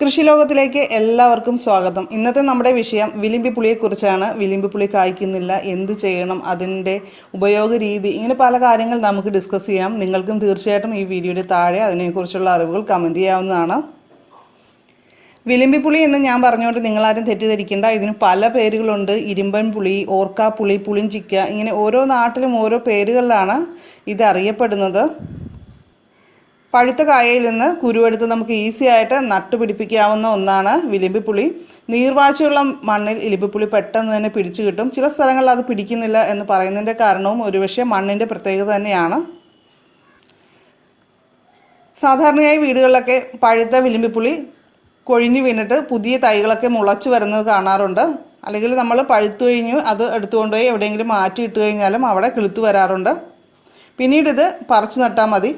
കൃഷിലോകത്തിലേക്ക് എല്ലാവർക്കും സ്വാഗതം. ഇന്നത്തെ നമ്മുടെ വിഷയം വിലിമ്പിപ്പുളിയെക്കുറിച്ചാണ് വിലിമ്പിപ്പുളി കായ്ക്കുന്നില്ല എന്ത് ചെയ്യണം അതിന്റെ ഉപയോഗ രീതി ഇങ്ങനെ പല കാര്യങ്ങൾ നമുക്ക് ഡിസ്കസ് ചെയ്യാം. നിങ്ങൾക്കും തീർച്ചയായിട്ടും ഈ വീഡിയോയുടെ താഴെ അതിനെക്കുറിച്ചുള്ള അറിവുകൾ കമന്റ് ചെയ്യാവുന്നതാണ്. വിലിമ്പിപ്പുളി എന്ന് ഞാൻ പറഞ്ഞുകൊണ്ട് നിങ്ങളാരും തെറ്റിദ്ധരിക്കേണ്ട. ഇതിന് പല പേരുകളുണ്ട്. ഇരുമ്പൻ പുളി ഓർക്കാ ഓർക്കാപ്പുളി പുളിഞ്ചിക്ക ഇങ്ങനെ ഓരോ നാട്ടിലും ഓരോ പേരുകളിലാണ് ഇത് അറിയപ്പെടുന്നത്. പഴുത്ത കായയിൽ നിന്ന് കുരുവെടുത്ത് നമുക്ക് ഈസി ആയിട്ട് നട്ടുപിടിപ്പിക്കാവുന്ന ഒന്നാണ് വിലിമ്പിപ്പുളി നീർവാഴ്ചയുള്ള മണ്ണിൽ ഇലിമ്പിപ്പുളി പെട്ടെന്ന് തന്നെ പിടിച്ചു കിട്ടും. ചില സ്ഥലങ്ങളിൽ അത് പിടിക്കുന്നില്ല എന്ന് പറയുന്നതിന്റെ കാരണവും ഒരുപക്ഷെ മണ്ണിന്റെ പ്രത്യേകത തന്നെയാണ്. സാധാരണയായി വീടുകളിലൊക്കെ പഴുത്ത വിലിമ്പിപ്പുളി കൊഴിഞ്ഞു വീണിട്ട് പുതിയ തൈകളൊക്കെ മുളച്ചു വരുന്നത് കാണാറുണ്ട്. അല്ലെങ്കിൽ നമ്മൾ പഴുത്തു കഴിഞ്ഞു അത് എടുത്തുകൊണ്ടുപോയി എവിടെയെങ്കിലും മാറ്റി ഇട്ട് കഴിഞ്ഞാലും അവിടെ കിളുത്തു വരാറുണ്ട്. പിന്നീട് ഇത് പറിച്ചു നട്ടാൽ മതി.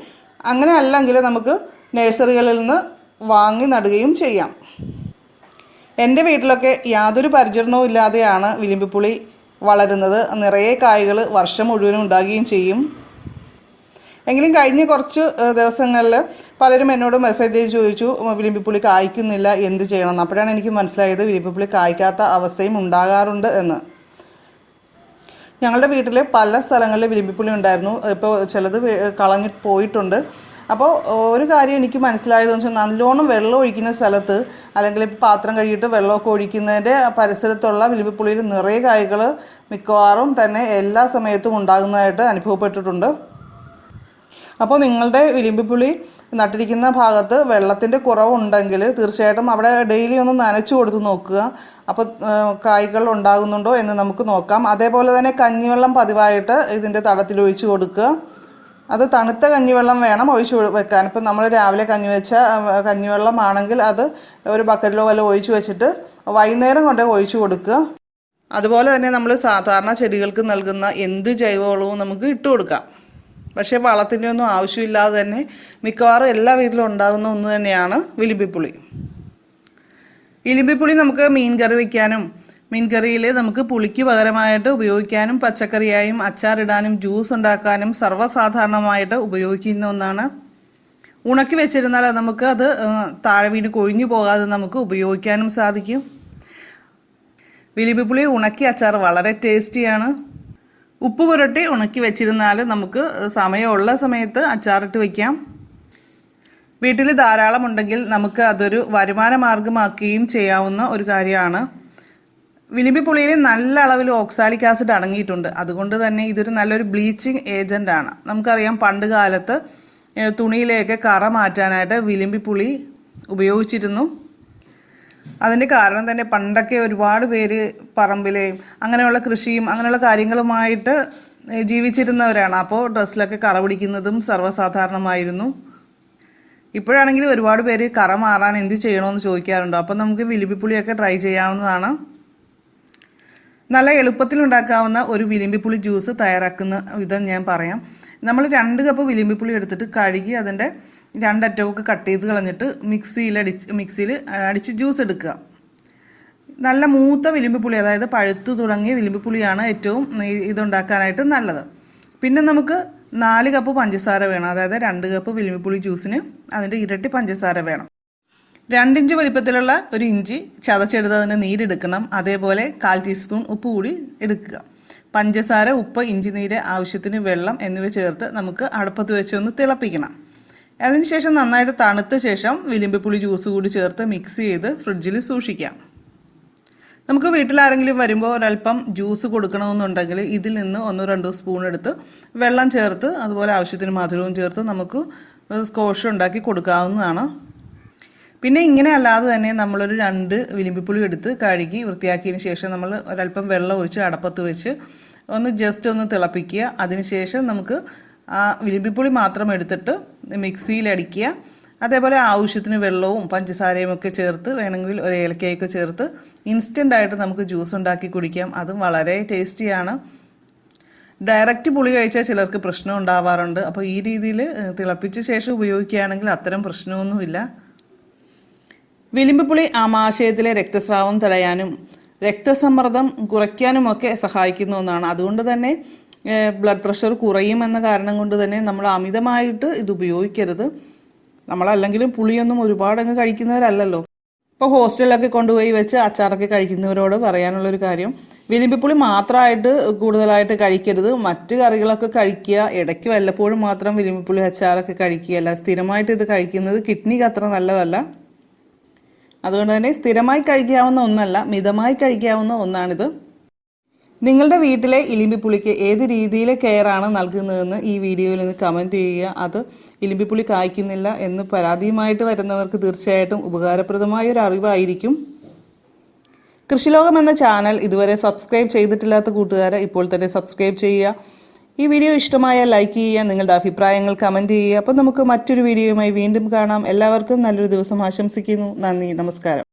അങ്ങനെ അല്ലെങ്കിൽ നമുക്ക് നഴ്സറികളിൽ നിന്ന് വാങ്ങി നടുകയും ചെയ്യാം. എന്റെ വീട്ടിലൊക്കെ യാതൊരു പരിചരണവും ഇല്ലാതെയാണ് വിലിമ്പിപ്പുളി വളരുന്നത്. നിറയെ കായ്കൾ വർഷം മുഴുവനും ഉണ്ടാകുകയും ചെയ്യും. എങ്കിലും കഴിഞ്ഞ കുറച്ച് ദിവസങ്ങളിൽ പലരും എന്നോട് മെസ്സേജ് ചെയ്ത് ചോദിച്ചു വിലിമ്പിപ്പുളി കായ്ക്കുന്നില്ല എന്ത് ചെയ്യണം? എന്ന്. അപ്പോഴാണ് എനിക്ക് മനസ്സിലായത് വിലിമ്പിപ്പുളി കായ്ക്കാത്ത അവസ്ഥയും ഉണ്ടാകാറുണ്ട് എന്ന്. ഞങ്ങളുടെ വീട്ടിൽ പല സ്ഥലങ്ങളിൽ വിലിമ്പിപ്പുള്ളി ഉണ്ടായിരുന്നു. ഇപ്പോൾ ചിലത് കളഞ്ഞ് പോയിട്ടുണ്ട്. അപ്പോൾ ഒരു കാര്യം എനിക്ക് മനസ്സിലായതെന്ന് വെച്ചാൽ നല്ലോണം വെള്ളം ഒഴിക്കുന്ന സ്ഥലത്ത് അല്ലെങ്കിൽ പാത്രം കഴുകിയിട്ട് വെള്ളമൊക്കെ ഒഴിക്കുന്നതിന്റെ പരിസരത്തുള്ള വിലിമ്പിപ്പുളിയിൽ നിറയെ കായ്കൾ മിക്കവാറും തന്നെ എല്ലാ സമയത്തും ഉണ്ടാകുന്നതായിട്ട് അനുഭവപ്പെട്ടിട്ടുണ്ട്. അപ്പോൾ നിങ്ങളുടെ വിലിമ്പിപ്പുളി നട്ടിരിക്കുന്ന ഭാഗത്ത് വെള്ളത്തിന്റെ കുറവുണ്ടെങ്കിൽ തീർച്ചയായിട്ടും അവിടെ ഡെയിലി ഒന്ന് നനച്ചു കൊടുത്ത് നോക്കുക. അപ്പോൾ കായ്കൾ ഉണ്ടാകുന്നുണ്ടോ എന്ന് നമുക്ക് നോക്കാം. അതേപോലെ തന്നെ കഞ്ഞിവെള്ളം പതിവായിട്ട് ഇതിന്റെ തടത്തിൽ ഒഴിച്ചു കൊടുക്കുക. അത് തണുത്ത കഞ്ഞിവെള്ളം വേണം ഒഴിച്ചു വെക്കാൻ. ഇപ്പം നമ്മൾ രാവിലെ കഞ്ഞി വെച്ച കഞ്ഞിവെള്ളം ആണെങ്കിൽ അത് ഒരു ബക്കറ്റിലോ വല്ല ഒഴിച്ചു വെച്ചിട്ട് വൈകുന്നേരം കൊണ്ട് ഒഴിച്ചു കൊടുക്കുക. അതുപോലെ തന്നെ നമ്മൾ സാധാരണ ചെടികൾക്ക് നൽകുന്ന എന്ത് ജൈവവളവും നമുക്ക് ഇട്ട് കൊടുക്കാം. പക്ഷേ വളത്തിന്റെ ഒന്നും ആവശ്യമില്ലാതെ തന്നെ മിക്കവാറും എല്ലാ വീട്ടിലും ഉണ്ടാകുന്ന ഒന്ന് തന്നെയാണ് വിലിമ്പിപ്പുളി. ഇലിമ്പിപ്പുളി നമുക്ക് മീൻ കറി വയ്ക്കാനും മീൻ കറിയിൽ നമുക്ക് പുളിക്ക് പകരമായിട്ട് ഉപയോഗിക്കാനും പച്ചക്കറിയായും അച്ചാറിടാനും ജ്യൂസ് ഉണ്ടാക്കാനും സർവസാധാരണമായിട്ട് ഉപയോഗിക്കുന്ന ഒന്നാണ്. ഉണക്കി വെച്ചിരുന്നാൽ നമുക്ക് അത് താഴെ വീണ് കൊഴിഞ്ഞു പോകാതെ നമുക്ക് ഉപയോഗിക്കാനും സാധിക്കും. വിലിമ്പിപ്പുളി ഉണക്കി അച്ചാർ വളരെ ടേസ്റ്റിയാണ്. ഉപ്പ് പുരട്ടി ഉണക്കി വെച്ചിരുന്നാൽ നമുക്ക് സമയമുള്ള സമയത്ത് അച്ചാറിട്ട് വയ്ക്കാം വീട്ടിൽ ധാരാളം ഉണ്ടെങ്കിൽ നമുക്ക് അതൊരു വരുമാന മാർഗമാക്കുകയും ചെയ്യാവുന്ന ഒരു കാര്യമാണ്. വിലിമ്പിപ്പുളിയിൽ നല്ല അളവിൽ ഓക്സാലിക് ആസിഡ് അടങ്ങിയിട്ടുണ്ട്. അതുകൊണ്ട് തന്നെ ഇതൊരു നല്ലൊരു ബ്ലീച്ചിങ് ഏജന്റാണ് നമുക്കറിയാം പണ്ട് കാലത്ത് തുണിയിലേക്ക് കറ മാറ്റാനായിട്ട് വിലിമ്പിപ്പുളി ഉപയോഗിച്ചിരുന്നു. അതിന്റെ കാരണം തന്നെ പണ്ടൊക്കെ ഒരുപാട് പേര് പറമ്പിലെയും അങ്ങനെയുള്ള കൃഷിയും അങ്ങനെയുള്ള കാര്യങ്ങളുമായിട്ട് ജീവിച്ചിരുന്നവരാണ്. അപ്പോൾ ഡ്രസ്സിലൊക്കെ കറ പിടിക്കുന്നതും സർവസാധാരണമായിരുന്നു. ഇപ്പോഴാണെങ്കിൽ ഒരുപാട് പേര് കറ മാറാൻ എന്ത് ചെയ്യണമെന്ന് ചോദിക്കാറുണ്ട്. അപ്പം നമുക്ക് വിലിമ്പിപ്പുളിയൊക്കെ ട്രൈ ചെയ്യാവുന്നതാണ്. നല്ല എളുപ്പത്തിൽ ഉണ്ടാക്കാവുന്ന ഒരു വിലിമ്പിപ്പുളി ജ്യൂസ് തയ്യാറാക്കുന്ന വിധം ഞാൻ പറയാം. നമ്മൾ രണ്ട് കപ്പ് വിലിമ്പിപ്പുളി എടുത്തിട്ട് കഴുകി അതിന്റെ രണ്ടറ്റമൊക്കെ കട്ട് ചെയ്ത് കളഞ്ഞിട്ട് മിക്സിയിൽ അടിച്ച് മിക്സിയിൽ അടിച്ച് ജ്യൂസ് എടുക്കുക. നല്ല മൂത്ത വിലിമ്പിപ്പുളി അതായത് പഴുത്തു തുടങ്ങിയ വിലിമ്പിപ്പുളിയാണ് ഏറ്റവും ഇതുണ്ടാക്കാനായിട്ട് നല്ലത്. പിന്നെ നമുക്ക് നാല് കപ്പ് പഞ്ചസാര വേണം. അതായത് രണ്ട് കപ്പ് വിലിമ്പിപ്പുളി ജ്യൂസിന് അതിന്റെ ഇരട്ടി പഞ്ചസാര വേണം. രണ്ടിഞ്ച് വലിപ്പത്തിലുള്ള ഒരു ഇഞ്ചി ചതച്ചെടുത്ത് അതിന്റെ നീരെടുക്കണം. അതേപോലെ കാൽ ടീസ്പൂൺ ഉപ്പ് കൂടി എടുക്കുക. പഞ്ചസാര ഉപ്പ് ഇഞ്ചി നീര് ആവശ്യത്തിന് വെള്ളം എന്നിവ ചേർത്ത് നമുക്ക് അടുപ്പത്ത് വെച്ച് ഒന്ന് തിളപ്പിക്കണം. അതിനുശേഷം നന്നായിട്ട് തണുത്ത ശേഷം വിലിമ്പിപ്പുളി ജ്യൂസ് കൂടി ചേർത്ത് മിക്സ് ചെയ്ത് ഫ്രിഡ്ജിൽ സൂക്ഷിക്കാം. നമുക്ക് വീട്ടിലാരെങ്കിലും വരുമ്പോൾ ഒരല്പം ജ്യൂസ് കൊടുക്കണമെന്നുണ്ടെങ്കിൽ ഇതിൽ നിന്ന് ഒന്നോ രണ്ടോ സ്പൂൺ എടുത്ത് വെള്ളം ചേർത്ത് അതുപോലെ ആവശ്യത്തിന് മധുരവും ചേർത്ത് നമുക്ക് സ്കോഷ് ഉണ്ടാക്കി കൊടുക്കാവുന്നതാണ്. പിന്നെ ഇങ്ങനെ അല്ലാതെ തന്നെ നമ്മളൊരു രണ്ട് വിലിമ്പിപ്പുളി എടുത്ത് കഴുകി വൃത്തിയാക്കിയതിന് ശേഷം നമ്മൾ ഒരല്പം വെള്ളം ഒഴിച്ച് അടപ്പത്ത് വെച്ച് ഒന്ന് ജസ്റ്റ് ഒന്ന് തിളപ്പിക്കുക. അതിനുശേഷം നമുക്ക് ആ വിലിമ്പിപ്പുളി മാത്രം എടുത്തിട്ട് മിക്സിയിൽ അടിക്കുക. അതേപോലെ ആവശ്യത്തിന് വെള്ളവും പഞ്ചസാരയും ഒക്കെ ചേർത്ത് വേണമെങ്കിൽ ഒരു ഏലക്കയൊക്കെ ചേർത്ത് ഇൻസ്റ്റന്റ് ആയിട്ട് നമുക്ക് ജ്യൂസ് ഉണ്ടാക്കി കുടിക്കാം. അതും വളരെ ടേസ്റ്റിയാണ് ഡയറക്റ്റ് പുളി കഴിച്ചാൽ ചിലർക്ക് പ്രശ്നം ഉണ്ടാവാറുണ്ട്. അപ്പോൾ ഈ രീതിയിൽ തിളപ്പിച്ച ശേഷം ഉപയോഗിക്കുകയാണെങ്കിൽ അത്തരം പ്രശ്നമൊന്നുമില്ല. വിലിമ്പുപുളി ആമാശയത്തിലെ രക്തസ്രാവം തടയാനും രക്തസമ്മർദ്ദം കുറയ്ക്കാനുമൊക്കെ സഹായിക്കുന്ന ഒന്നാണ് അതുകൊണ്ട് തന്നെ ബ്ലഡ് പ്രഷർ കുറയും എന്ന കാരണം കൊണ്ട് തന്നെ നമ്മൾ അമിതമായിട്ട് ഇത് ഉപയോഗിക്കരുത്. നമ്മളല്ലെങ്കിലും പുളിയൊന്നും ഒരുപാടങ്ങ് കഴിക്കുന്നവരല്ലല്ലോ. ഇപ്പോൾ ഹോസ്റ്റലിലൊക്കെ കൊണ്ടുപോയി വെച്ച് അച്ചാറൊക്കെ കഴിക്കുന്നവരോട് പറയാനുള്ളൊരു കാര്യം വിലിമ്പിപ്പുളി മാത്രമായിട്ട് കൂടുതലായിട്ട് കഴിക്കരുത്. മറ്റ് കറികളൊക്കെ കഴിക്കുക. ഇടയ്ക്ക് വല്ലപ്പോഴും മാത്രം വിലിമ്പിപ്പുളി അച്ചാറൊക്കെ കഴിക്കുകയല്ല സ്ഥിരമായിട്ട് ഇത് കഴിക്കുന്നത് കിഡ്നിക്ക് അത്ര നല്ലതല്ല. അതുകൊണ്ട് തന്നെ സ്ഥിരമായി കഴിക്കാവുന്ന ഒന്നല്ല മിതമായി കഴിക്കാവുന്ന ഒന്നാണിത്. നിങ്ങളുടെ വീട്ടിലെ ഇലിമ്പിപ്പുളിക്ക് ഏത് രീതിയിലെ കെയറാണ് നൽകുന്നതെന്ന് ഈ വീഡിയോയിൽ നിന്ന് കമന്റ് ചെയ്യുക. അത് ഇലിമ്പിപ്പുളി കായ്ക്കുന്നില്ല എന്ന് പരാതിയുമായിട്ട് വരുന്നവർക്ക് തീർച്ചയായിട്ടും ഉപകാരപ്രദമായ ഒരു അറിവായിരിക്കും. കൃഷിലോകം എന്ന ചാനൽ ഇതുവരെ സബ്സ്ക്രൈബ് ചെയ്തിട്ടില്ലാത്ത കൂട്ടുകാരെ ഇപ്പോൾ തന്നെ സബ്സ്ക്രൈബ് ചെയ്യുക. ഈ വീഡിയോ ഇഷ്ടമായ ലൈക്ക് ചെയ്യുക നിങ്ങളുടെ അഭിപ്രായങ്ങൾ കമന്റ് ചെയ്യുക. അപ്പോൾ നമുക്ക് മറ്റൊരു വീഡിയോയുമായി വീണ്ടും കാണാം. എല്ലാവർക്കും നല്ലൊരു ദിവസം ആശംസിക്കുന്നു. നന്ദി. നമസ്കാരം.